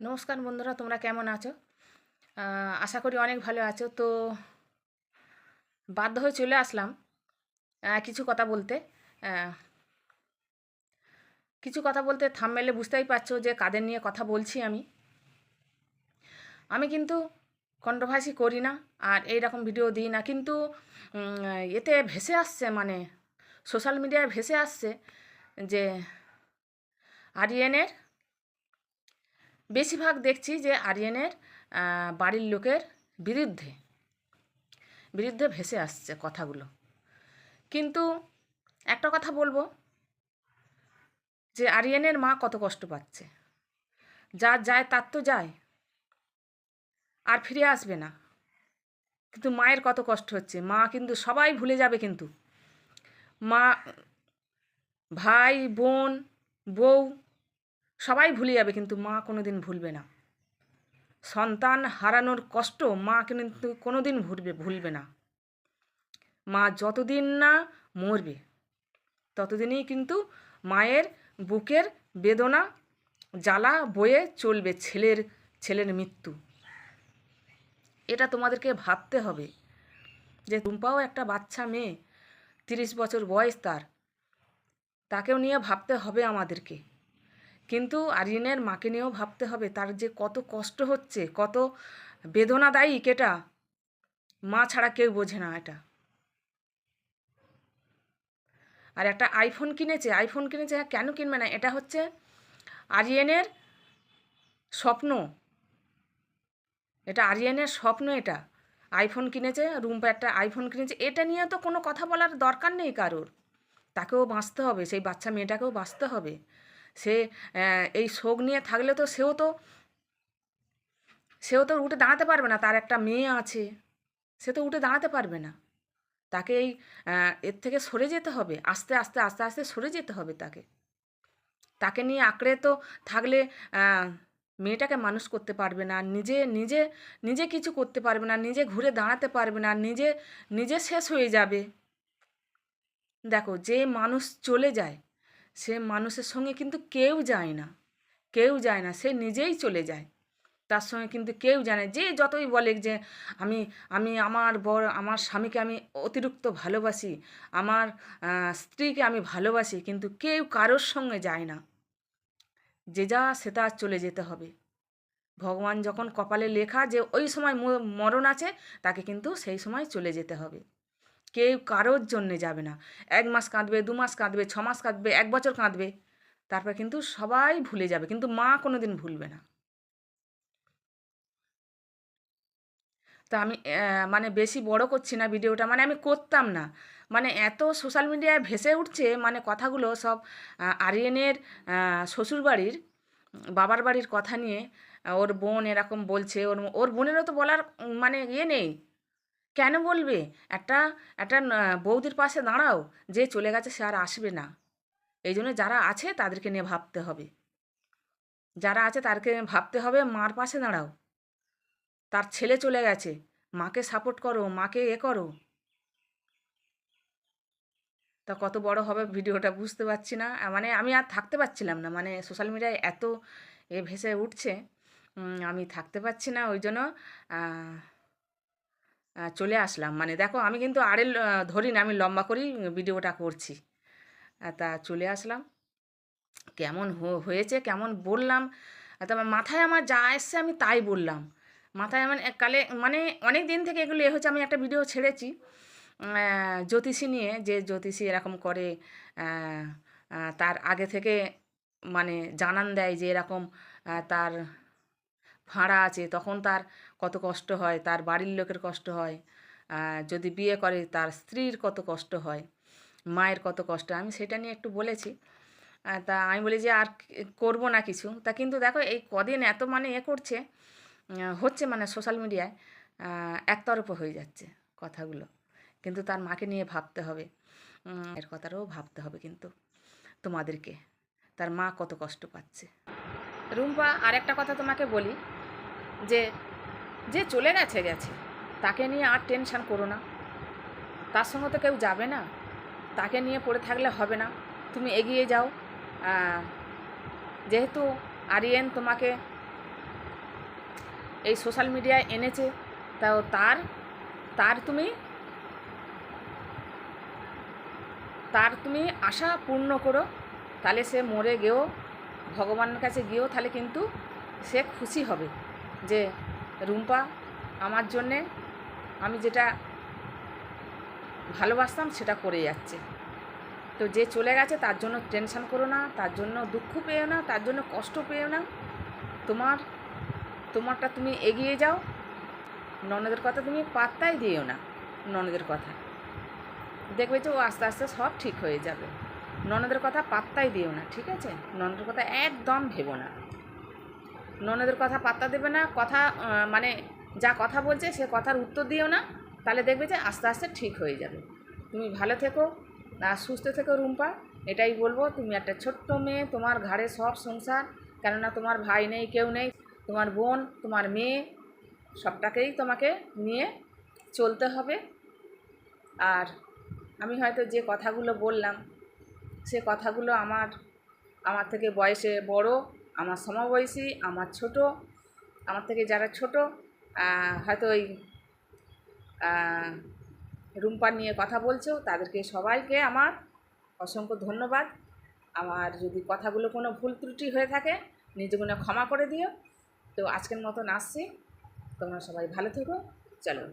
নমস্কার বন্ধুরা, তোমরা কেমন আছো? আশা করি অনেক ভালো আছো। তো বাধ্য হয়ে চলে আসলাম কিছু কথা বলতে। কিছু কথা বলতে থামমেলে বুঝতেই পারছ যে কাদের নিয়ে কথা বলছি আমি। আমি কিন্তু কন্ট্রোভার্সি করি না আর এই রকম ভিডিও দিই না, কিন্তু এতে ভেসে আসছে মানে সোশ্যাল মিডিয়ায় ভেসে আসছে যে আরিয়ানের বেশিরভাগ দেখছি যে আরিয়ানের বাড়ির লোকের বিরুদ্ধে বিরুদ্ধে ভেসে আসছে কথাগুলো। কিন্তু একটা কথা বলব, যে আরিয়ানের মা কত কষ্ট পাচ্ছে। যা যায় তার তো যায়, আর ফিরে আসবে না। কিন্তু মায়ের কত কষ্ট হচ্ছে। মা কিন্তু সবাই ভুলে যাবে কিন্তু। মা, ভাই, বোন, বউ সবাই ভুলে যাবে কিন্তু মা কোনো দিন ভুলবে না। সন্তান হারানোর কষ্ট মা কিন্তু কোনো দিন ভুলবে ভুলবে না। মা যতদিন না মরবে, ততদিনই কিন্তু মায়ের বুকের বেদনা জ্বালা বয়ে চলবে ছেলের ছেলের মৃত্যু। এটা তোমাদেরকে ভাবতে হবে যে টুম্পাও একটা বাচ্চা মেয়ে, তিরিশ বছর বয়স তার, তাকেও নিয়ে ভাবতে হবে আমাদেরকে। কিন্তু আরিনের মাকে নিয়েও ভাবতে হবে, তার যে কত কষ্ট হচ্ছে, কত বেদনাদায়ী এটা মা ছাড়া কেউ বোঝে না এটা। আর একটা আইফোন কিনেছে আইফোন কিনেছে হ্যাঁ কেন কিনবে না? এটা হচ্ছে আরিয়ানের স্বপ্ন। এটা আরিয়ানের স্বপ্ন এটা। আইফোন কিনেছে, রুম্পা একটা আইফোন কিনেছে, এটা নিয়ে তো কোনো কথা বলার দরকার নেই কারোর। তাকেও বাঁচতে হবে, সেই বাচ্চা মেয়েটাকেও বাঁচতে হবে। সে এই শোক নিয়ে থাকলে তো সেও তো সেও তো উঠে দাঁড়াতে পারবে না, তার একটা মেয়ে আছে, সে তো উঠে দাঁড়াতে পারবে না। তাকে এই এর থেকে সরে যেতে হবে, আস্তে আস্তে আস্তে আস্তে সরে যেতে হবে তাকে। তাকে নিয়ে আঁকড়ে তো থাকলে মেয়েটাকে মানুষ করতে পারবে না, নিজে নিজে নিজে কিছু করতে পারবে না, নিজে ঘুরে দাঁড়াতে পারবে না, নিজে নিজে শেষ হয়ে যাবে। দেখো, যে মানুষ চলে যায় সে মানুষের সঙ্গে কিন্তু কেউ যায় না। কেউ যায় না, সে নিজেই চলে যায়। তার সঙ্গে কিন্তু কেউ জানে যে যতই বলে যে আমি আমি আমার বর, আমার স্বামীকে আমি অতিরিক্ত ভালোবাসি, আমার স্ত্রীকে আমি ভালোবাসি, কিন্তু কেউ কারোর সঙ্গে যায় না। যে যা, সে তার চলে যেতে হবে। ভগবান যখন কপালে লেখা যে ওই সময় মরণ আছে, তাকে কিন্তু সেই সময় চলে যেতে হবে। কেউ কারোর জন্যে যাবে না। এক মাস কাঁদবে, দু মাস কাঁদবে, ছ মাস কাঁদবে, এক বছর কাঁদবে, তারপর কিন্তু সবাই ভুলে যাবে, কিন্তু মা কোনো দিন ভুলবে না। তা আমি মানে বেশি বড় করছি না ভিডিওটা মানে আমি করতাম না। মানে এত সোশ্যাল মিডিয়ায় ভেসে উঠছে মানে কথাগুলো সব আরিয়ানের শ্বশুরবাড়ির, বাবার বাড়ির কথা নিয়ে, ওর বোন এরকম বলছে, ওর ওর বোনেরও তো বলার মানে ইয়ে নেই। কেন বলবে? একটা একটা বৌদির পাশে দাঁড়াও, যে চলে গেছে সে আর আসবে না। এই জন্য যারা আছে তাদেরকে নিয়ে ভাবতে হবে। যারা আছে তাদেরকে ভাবতে হবে, মার পাশে দাঁড়াও। তার ছেলে চলে গেছে, মাকে সাপোর্ট করো, মাকে এ করো। তা কত বড় হবে ভিডিওটা বুঝতে পারছি না। মানে আমি আর থাকতে পারছিলাম না মানে সোশ্যাল মিডিয়ায় এত এ ভেসে উঠছে। আমি থাকতে পারছি না, ওই জন্য চলে আসলাম। মানে দেখো আমি কিন্তু আহ, ধরি না আমি লম্বা করেই ভিডিওটা করছি। তা চলে আসলাম। কেমন হয়েছে কেমন বললাম। আহ, তো আমার মাথায় আমার যা এসছে আমি তাই বললাম। মাথায় আমার কালে মানে অনেক দিন থেকে এগুলো এ হচ্ছে আমি একটা ভিডিও ছেড়েছি জ্যোতিষী নিয়ে যে জ্যোতিষী এরকম করে তার আগে থেকে মানে জানান দেয় যে এরকম তার ভাড়া আছে তখন তার কত কষ্ট হয়, তার বাড়ির লোকের কষ্ট হয় যদি বিয়ে করে তার স্ত্রীর কত কষ্ট হয়, মায়ের কত কষ্ট, আমি সেটা নিয়ে একটু বলেছি। তা আমি বলি যে আর করব না কিছু। তা কিন্তু দেখো এই কদিন এত মানে এ করছে হচ্ছে মানে সোশ্যাল মিডিয়ায় একতরফা হয়ে যাচ্ছে কথাগুলো। কিন্তু তার মাকে নিয়ে ভাবতে হবে। এর কথাটাও ভাবতে হবে কিন্তু তোমাদেরকে, তার মা কত কষ্ট পাচ্ছে। রুম্পা আর একটা কথা তোমাকে বলি যে যে চলে গেছে গেছে তাকে নিয়ে আর টেনশান করো না। তার সঙ্গে তো কেউ যাবে না। তাকে নিয়ে পড়ে থাকলে হবে না। তুমি এগিয়ে যাও। যেহেতু আরিয়েন তোমাকে এই সোশ্যাল মিডিয়ায় এনেছে তাও তার তার তুমি তার তুমি আশা পূর্ণ করো। তাহলে সে মরে গেও, ভগবানের কাছে গিয়েও তাহলে কিন্তু সে খুশি হবে যে রুম্পা, আমার জন্যে আমি যেটা ভালোবাসতাম সেটা করে যাচ্ছে। তো যে চলে গেছে তার জন্য টেনশন করো না, তার জন্য দুঃখ পেও না, তার জন্য কষ্ট পেও না। তোমার, তোমারটা তুমি এগিয়ে যাও। ননদের কথা তুমি পাত্তাই দিও না, ননদের কথা। দেখবে যে ও আস্তে আস্তে সব ঠিক হয়ে যাবে। ননদের কথা পাত্তাই দিও না, ঠিক আছে? ননদের কথা একদম ভেবো না। ননদের কথা পাত্তা দেবে না, কথা মানে যা কথা বলছে সে কথার উত্তর দিও না, তাহলে দেখবে যে আস্তে আস্তে ঠিক হয়ে যাবে। তুমি ভালো থেকো, আর সুস্থ থেকো রুম্পা, এটাই বলব, তুমি একটা ছোট্ট মেয়ে, তোমার ঘাড়ে সব সংসার, কেননা তোমার ভাই নেই, কেউ নেই, তোমার বোন, তোমার মেয়ে, সবটাকেই তোমাকে নিয়ে চলতে হবে। আর আমি হয়তো যে কথাগুলো বললাম, সে কথাগুলো আমার আমার থেকে বয়সে বড় আমার সমবয়সী, আমার ছোট, আমার থেকে যারা ছোট হয়তো ওই রুম্পার নিয়ে কথা বলছো, তাদেরকে সবাইকে আমার অসংখ্য ধন্যবাদ। আমার যদি কথাগুলো কোনো ভুল ত্রুটি হয়ে থাকে নিজগুলো ক্ষমা করে দিও। তো আজকের মতন আসছি। তোমরা সবাই ভালো থেকো। চলো।